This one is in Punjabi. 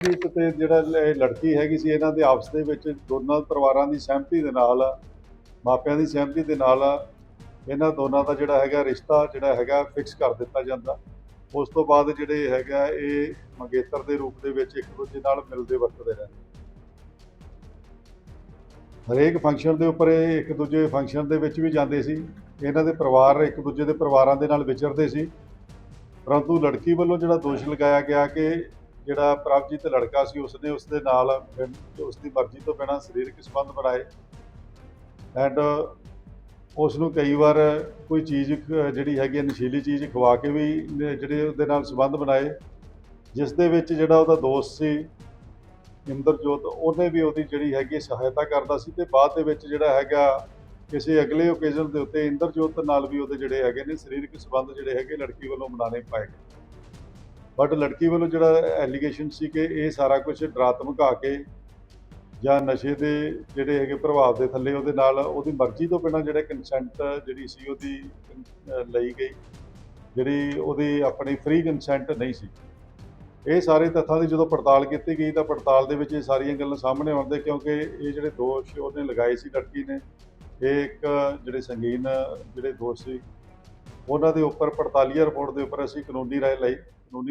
ਪ੍ਰੀਤ ਤੇ ਜਿਹੜਾ ਇਹ ਲੜਕੀ ਹੈਗੀ ਸੀ, ਇਹਨਾਂ ਦੇ ਆਪਸ ਦੇ ਵਿੱਚ ਦੋਨਾਂ ਪਰਿਵਾਰਾਂ ਦੀ ਸਹਿਮਤੀ ਦੇ ਨਾਲ, ਮਾਪਿਆਂ ਦੀ ਸਹਿਮਤੀ ਦੇ ਨਾਲ ਇਹਨਾਂ ਦੋਨਾਂ ਦਾ ਜਿਹੜਾ ਹੈਗਾ ਰਿਸ਼ਤਾ ਜਿਹੜਾ ਹੈਗਾ ਫਿਕਸ ਕਰ ਦਿੱਤਾ ਜਾਂਦਾ। ਉਸ ਤੋਂ ਬਾਅਦ ਜਿਹੜੇ ਹੈਗਾ ਇਹ ਮੰਗੇਤਰ ਦੇ ਰੂਪ ਦੇ ਵਿੱਚ ਇੱਕ ਦੂਜੇ ਨਾਲ ਮਿਲਦੇ ਵਰਤਦੇ ਰਹਿੰਦੇ। ਹਰੇਕ ਫੰਕਸ਼ਨ ਦੇ ਉੱਪਰ ਇਹ ਇੱਕ ਦੂਜੇ ਫੰਕਸ਼ਨ ਦੇ ਵਿੱਚ ਵੀ ਜਾਂਦੇ ਸੀ। ਇਹਨਾਂ ਦੇ ਪਰਿਵਾਰ ਇੱਕ ਦੂਜੇ ਦੇ ਪਰਿਵਾਰਾਂ ਦੇ ਨਾਲ ਵਿਚਰਦੇ ਸੀ। ਪਰੰਤੂ ਲੜਕੀ ਵੱਲੋਂ ਜਿਹੜਾ ਦੋਸ਼ ਲਗਾਇਆ ਗਿਆ ਕਿ ਜਿਹੜਾ ਪ੍ਰਭਜੀਤ ਲੜਕਾ ਸੀ, ਉਸਨੇ ਉਸ ਦੇ ਨਾਲ ਉਸਦੀ ਮਰਜ਼ੀ ਤੋਂ ਬਿਨਾਂ ਸਰੀਰਕ ਸੰਬੰਧ ਬਣਾਏ। ਐਂਡ ਉਸ ਨੂੰ ਕਈ ਵਾਰ ਕੋਈ ਚੀਜ਼, ਜਿਹੜੀ ਹੈਗੀ ਹੈ ਨਸ਼ੀਲੀ ਚੀਜ਼ ਖਵਾ ਕੇ ਵੀ ਜਿਹੜੇ ਉਹਦੇ ਨਾਲ ਸੰਬੰਧ ਬਣਾਏ। ਜਿਸ ਦੇ ਵਿੱਚ ਜਿਹੜਾ ਉਹਦਾ ਦੋਸਤ ਸੀ, ਇੰਦਰਜੋਤ, ਉਹਨੇ ਵੀ ਉਹਦੀ ਜਿਹੜੀ ਹੈਗੀ ਸਹਾਇਤਾ ਕਰਦਾ ਸੀ ਤੇ ਬਾਅਦ ਦੇ ਵਿੱਚ ਜਿਹੜਾ ਹੈਗਾ, ਕਿਸੇ ਅਗਲੇ ਓਕੇਜ਼ਨ ਦੇ ਉੱਤੇ ਇੰਦਰਜੋਤ ਨਾਲ ਵੀ ਉਹਦੇ ਜਿਹੜੇ ਹੈਗੇ ਨੇ, ਸਰੀਰਕ ਸੰਬੰਧ ਜਿਹੜੇ ਹੈਗੇ, ਲੜਕੀ ਵੱਲੋਂ ਬਣਾਉਣੇ ਪਾਏ ਗਏ। ਬਟ ਲੜਕੀ ਵੱਲੋਂ ਜਿਹੜਾ ਐਲੀਗੇਸ਼ਨ ਸੀ ਕਿ ਇਹ ਸਾਰਾ ਕੁਝ ਡਰਾ ਧਮਕਾ ਕੇ ਜਾਂ ਨਸ਼ੇ ਦੇ ਜਿਹੜੇ ਹੈਗੇ ਪ੍ਰਭਾਵ ਦੇ ਥੱਲੇ ਉਹਦੇ ਨਾਲ ਉਹਦੀ ਮਰਜ਼ੀ ਤੋਂ ਬਿਨਾਂ ਜਿਹੜੇ ਕੰਸੈਂਟ ਜਿਹੜੀ ਸੀ ਉਹਦੀ ਲਈ ਗਈ। ਜਿਹੜੀ ਉਹਦੀ ਆਪਣੀ ਫ੍ਰੀ ਕੰਸੈਂਟ ਨਹੀਂ ਸੀ। ਇਹ ਸਾਰੇ ਤੱਥਾਂ ਦੀ ਜਦੋਂ ਪੜਤਾਲ ਕੀਤੀ ਗਈ ਤਾਂ ਪੜਤਾਲ ਦੇ ਵਿੱਚ ਇਹ ਸਾਰੀਆਂ ਗੱਲਾਂ ਸਾਹਮਣੇ ਆਉਂਦੇ ਕਿਉਂਕਿ ਇਹ ਜਿਹੜੇ ਦੋਸ਼ ਉਹਨੇ ਲਗਾਏ ਸੀ ਲੜਕੀ ਨੇ, ਇਹ ਇੱਕ ਜਿਹੜੇ ਸੰਗੀਨ ਜਿਹੜੇ ਦੋਸ਼ ਸੀ, ਉਹਨਾਂ ਦੇ ਉੱਪਰ ਪੜਤਾਲੀਆ ਰਿਪੋਰਟ ਦੇ ਉੱਪਰ ਅਸੀਂ ਕਾਨੂੰਨੀ ਰਾਏ ਲਈ, ਕਾਨੂੰਨੀ